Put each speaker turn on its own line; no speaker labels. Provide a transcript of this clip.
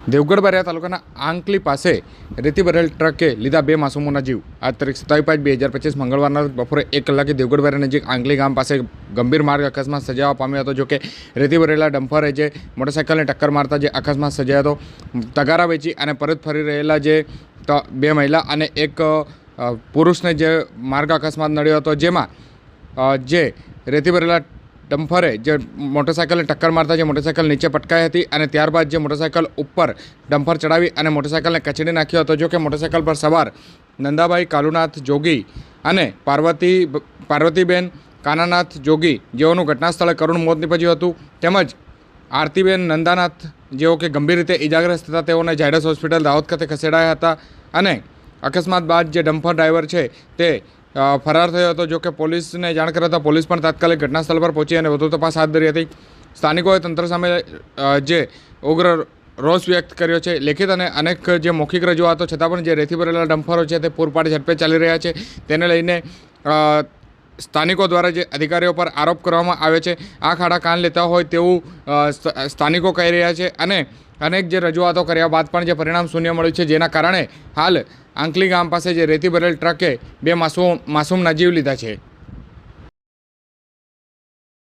દેવગઢ બારિયા તાલુકાના આંકલી પાસે રેતી ભરેલ ટ્રકે લીધા બે માસૂમોના જીવ. આજ તારીખ સત્તાવીસ પાંચ બે હજાર પચીસ મંગળવારના બપોરે એક કલાકે દેવગઢ નજીક આંકલી ગામ પાસે ગંભીર માર્ગ અકસ્માત સજાવવા પામ્યો હતો જોકે રેતી ભરેલા ડમ્ફરે જે મોટરસાઇકલને ટક્કર મારતા જે અકસ્માત સજાયો હતો, તગારા વેચી અને પરત ફરી રહેલા જે બે મહિલા અને એક પુરુષને જે માર્ગ અકસ્માત નડ્યો હતો, જેમાં જે રેતી ભરેલા ડમ્ફરે જે મોટરસાઇકલને ટક્કર મારતા, જે મોટરસાઇકલ નીચે પટકાઈ હતી અને ત્યારબાદ જે મોટરસાઇકલ ઉપર ડમ્ફર ચડાવી અને મોટરસાઇકલને કચડી નાખ્યો હતો. જો કે મોટરસાઇકલ પર સવાર નંદાભાઈ કાલુનાથ જોગી અને પાર્વતી પાર્વતીબેન કાનાનાથ જોગી જેઓનું ઘટના સ્થળે કરુણ મોત નીપજ્યું હતું. તેમજ આરતીબેન નંદાનાથ જેઓ કે ગંભીર રીતે ઇજાગ્રસ્ત હતા, તેઓને ઝાયડસ હોસ્પિટલ દાહોદ ખાતે ખસેડાયા હતા અને અકસ્માત બાદ જે ડમ્ફર ડ્રાઈવર છે તે ફરાર થયો હતો. જો કે પોલીસને જાણ કરતા પોલીસ પણ તાત્કાલિક ઘટના સ્થળ પર પહોંચી અને વધુ તપાસ હાથ ધરી હતી. સ્થાનિકોએ તંત્ર સામે જે ઉગ્ર રોષ વ્યક્ત કર્યો છે, લેખિત અને અનેક જે મૌખિક રજૂઆતો, છતાં પણ જે રેતી ભરેલા ડમ્ફરો છે, તે પૂરપાટ ઝડપે ચાલી રહ્યા છે. તેને લઈને સ્થાનિકો દ્વારા જે અધિકારીઓ પર આરોપ કરવામાં આવે છે, આ ખાડા કાન લેતા હોય તેવું સ્થ- સ્થાનિકો કહી રહ્યા છે અને અનેક જે રજૂઆતો કર્યા બાદ પણ જે પરિણામ શૂન્ય મળ્યું છે, જેના કારણે હાલ આંકલી ગામ પાસે જે રેતી ભરેલ ટ્રકે બે માસૂમ માસૂમના જીવ લીધા છે.